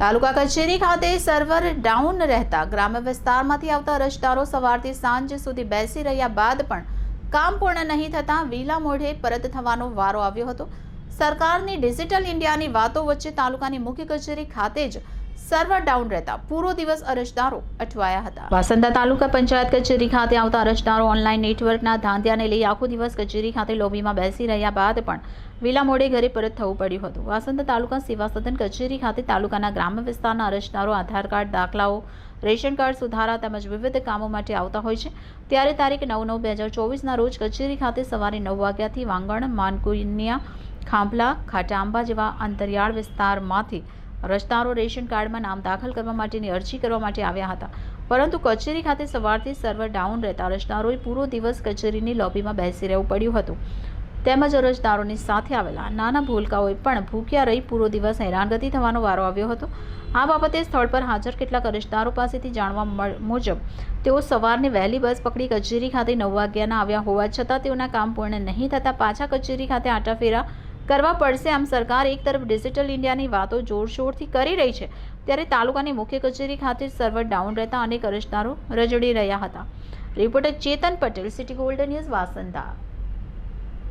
તાલુકા કચેરી ખાતે server down રહેતા ગ્રામ્ય વિસ્તારમાંથી આવતા અરજદારો સવારથી સાંજ સુધી બેસી રહ્યા બાદ પણ કામ પૂર્ણ નહીં થતાં વીલા મોઢે પરત થવાનો વારો આવ્યો હતો. સરકારની ડિજિટલ ઇન્ડિયાની વાતો વચ્ચે તાલુકાની મુખ્ય કચેરી ખાતે જ સર્વર ડાઉન રહેતા પૂરો દિવસ અરજદારો અટવાયા હતા. વાસંદા તાલુકા પંચાયત કચેરી ખાતે આવતા અરજદારો ઓનલાઈન નેટવર્કના ધાંધ્યાને લઈ આખો દિવસ કચેરી ખાતે લોબીમાં બેસી રહ્યા બાદ પણ વિલા મોડે ઘરે પરત થવું પડ્યું હતું. વાસંદા તાલુકા સેવા સદન કચેરી ખાતે તાલુકાના ગ્રામ્ય વિસ્તારના અરજદારો આધાર કાર્ડ, દાખલાઓ, રેશન કાર્ડ સુધારા તેમજ વિવિધ કામો માટે આવતા હોય છે. ત્યારે તારીખ નવ નવ બે હજાર ચોવીસના રોજ કચેરી ખાતે સવારે નવ વાગ્યાથી વાંગણ, માનકુનિયા, ખાંભલા ખાટાંબા જેવા અંતરિયાળ વિસ્તારમાંથી રસ્તારો રેશન કાર્ડમાં નામ દાખલ કરવા માટેની અરજી કરવા માટે આવ્યા હતા. પરંતુ કચેરી ખાતે સવારથી સર્વર ડાઉન રહેતા અરજદારોએ પૂરો દિવસ કચેરીની લોબીમાં બેસી રહેવું પડ્યું હતું. તેમજ અરજદારોની સાથે આવેલા નાના ભૂલકાઓએ પણ ભૂખ્યા રહી પૂરો દિવસ હેરાનગતિ થવાનો વારો આવ્યો હતો. આ બાબતે સ્થળ પર હાજર કેટલાક અરજદારો પાસેથી જાણવા મુજબ, તેઓ સવારની વહેલી બસ પકડી કચેરી ખાતે નવ વાગ્યાના આવ્યા હોવા છતાં તેઓના કામ પૂર્ણ નહીં થતાં પાછા કચેરી ખાતે આંટાફેરા કરવા પડશે આમ સરકાર એક તરફ ડિજિટલ ઇન્ડિયાની વાતો જોરશોરથી કરી રહી છે, ત્યારે તાલુકાની મુખ્ય કચેરી ખાતે સર્વર ડાઉન રહેતા અનેક અરજદારો રજડી રહ્યા હતા. Reporter Chetan Patel city golden news વાસંદા.